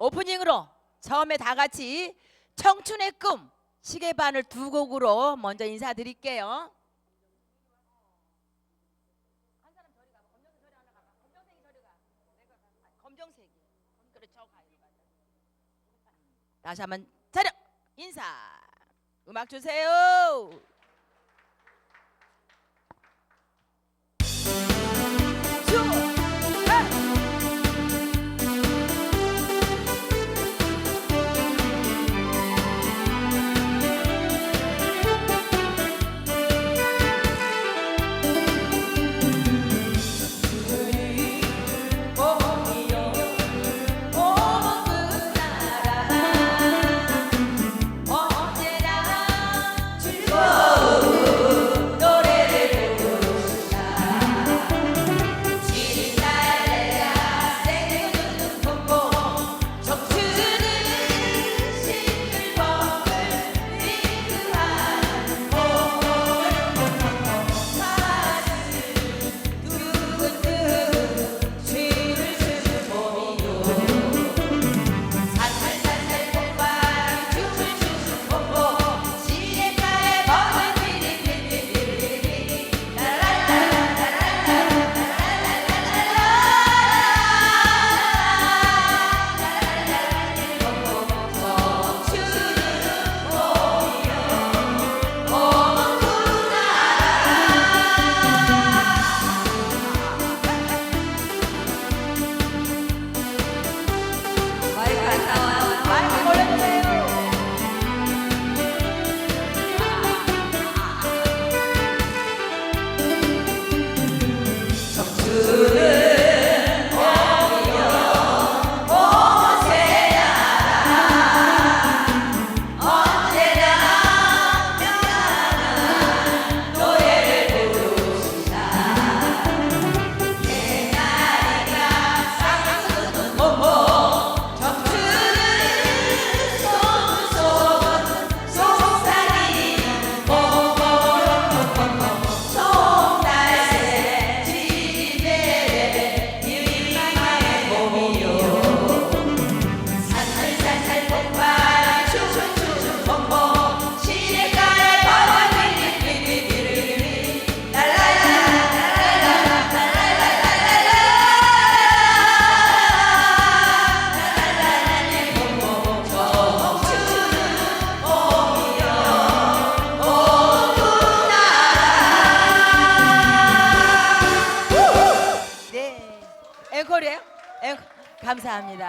오프닝으로 처음에 다 같이 청춘의 꿈 시계반을 두 곡으로 먼저 인사드릴게요. 다시 한번 차렷 인사. 음악 주세요. 앵콜이에요? 앵콜. 감사합니다.